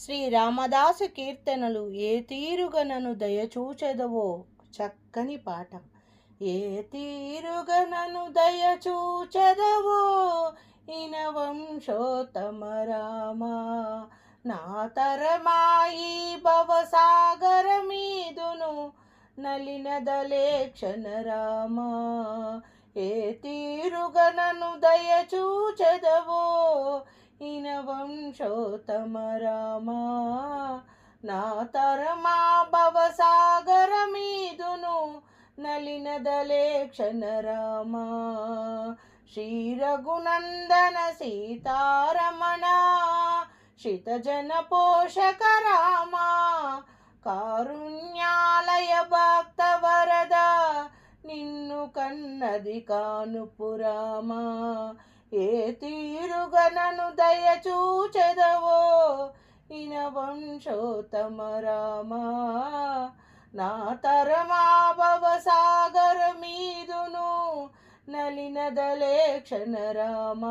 శ్రీరామదాసు కీర్తనలు ఏ తీరుగనను దయచూచెదవో చక్కని పాట ఏ తీరుగనను దయచూచెదవో ఇన వంశోత్తమ రామ నా తరమాయి భవసాగర మీదును నలినదలేక్షణ రామ ఏ తీరుగనను దయచూచెదవో వంశోత్తమ రామ నా తరమా భవసాగర మీదును నలినదలేక్షణ రామ శ్రీరఘునందన సీతారమణ శితజన పోషక రామ కారుణ్యాలయ భక్త వరద నిన్ను కన్నది కానుపురామా ఏ తీరుగనను దయచూచెదవో. ఇన వంశోత్తమ రామ నా తరమా భవసాగర మీదును నలినదలేక్షణ రామ.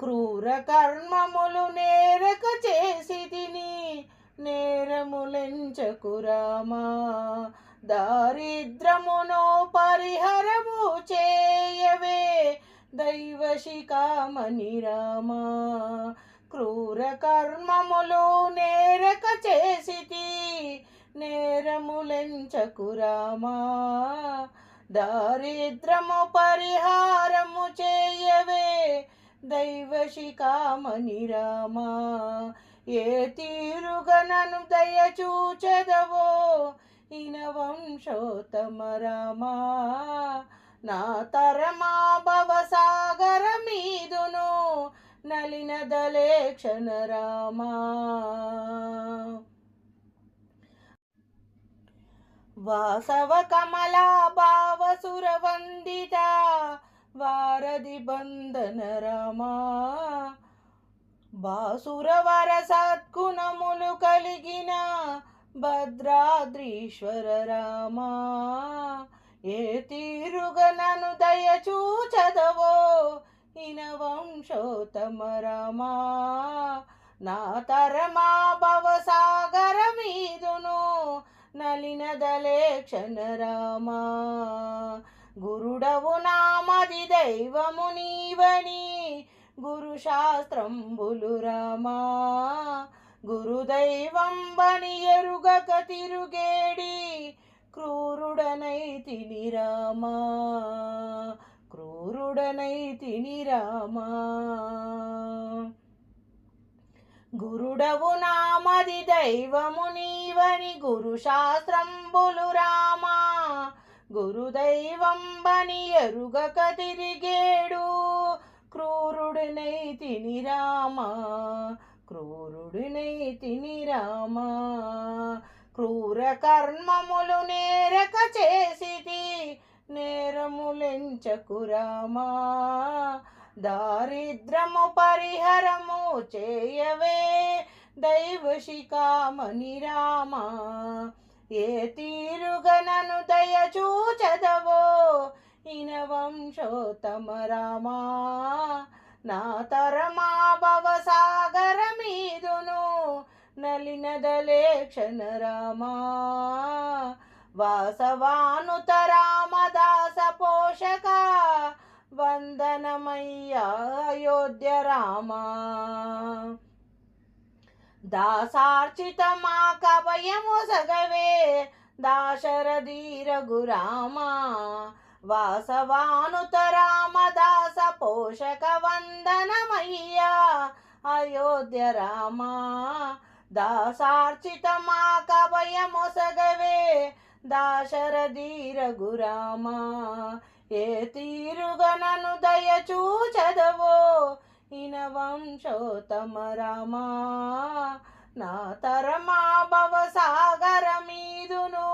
క్రూర కర్మములు నేరక చేసి తిని నేరములెంచకు రామ. దారిద్రమునో పరిహ దైవశిఖామణి రామా క్రూర కర్మములు నేరక చేసితి నేరములెంచకు రామా. దారిద్రము పరిహారము చేయవే దైవశిఖామణి రామా ఏ తీరుగనను దయచూచెదవో ఇన వంశోత్తమ రామా. నా తరమా భవసాగర మీదును నలినదలేక్షణ క్షణరామా. వాసవ కమలా భావసుర వందిత వారధి బంధన రామా. బాసురవర సద్గుణములు కలిగిన భద్రాద్రీశ్వర రామా. ఏ తీరుగనను దయచూచదవో ఇన వంశోత్తమ రమా నా తరమా భవసాగర మీదును నలినదలేక్షణ రామా. గురుడవు నామది దైవము నీవని గురు శాస్త్రంబులు రామా. గురుదైవం బని ఎరుగక తిరుగేడి క్రూరుడనై తిని రామా. క్రూరుడనై తిని రామా. గురుడవు నామది దైవము నీవని గురు శాస్త్రంబులు రామా. గురుదైవం బని ఎరుగక తిరిగేడు. క్రూరుడినై తిని రామా. క్రూరుడినై తిని రామా. క్రూర కర్మములు నేరక చేసిది నేరములెంచకు రామా? దారిద్రము పరిహరము చేయవే దైవశిఖామణి రామా? ఏ తీరుగనను దయచూచదవో ఇన వంశోత్తమ రామా? నా తరమా భవసాగర మీదును నలినదలేక్షణ రామా వాసవానుత రామదాస పోషక వందనమయ్యా అయోధ్య రామా దాసార్చితమా కవయము సగవే దాశరథీర గురామా వాసవానుత రామదాస పోషక వందనమయ్యా అయోధ్య రామా దాసార్చితమాకభయమొసగవే మా కవయము ఏ తీరుగనను దయచూచదవో ఇన వంశోత్తమ రామా నా తరమా భవ సాగర మీదును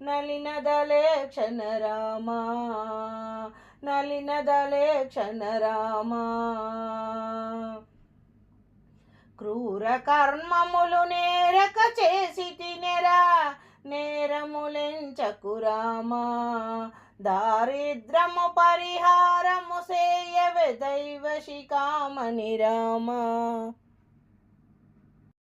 నలినదలే నలినదలేక్షణ రామా నలినదలేక్షణ రామా క్రూర కర్మములు నేరక చేసి తినెరా నేరములెంచకు రామా. దారిద్రము పరిహారము సేయవే దైవ శిఖామణి రామ.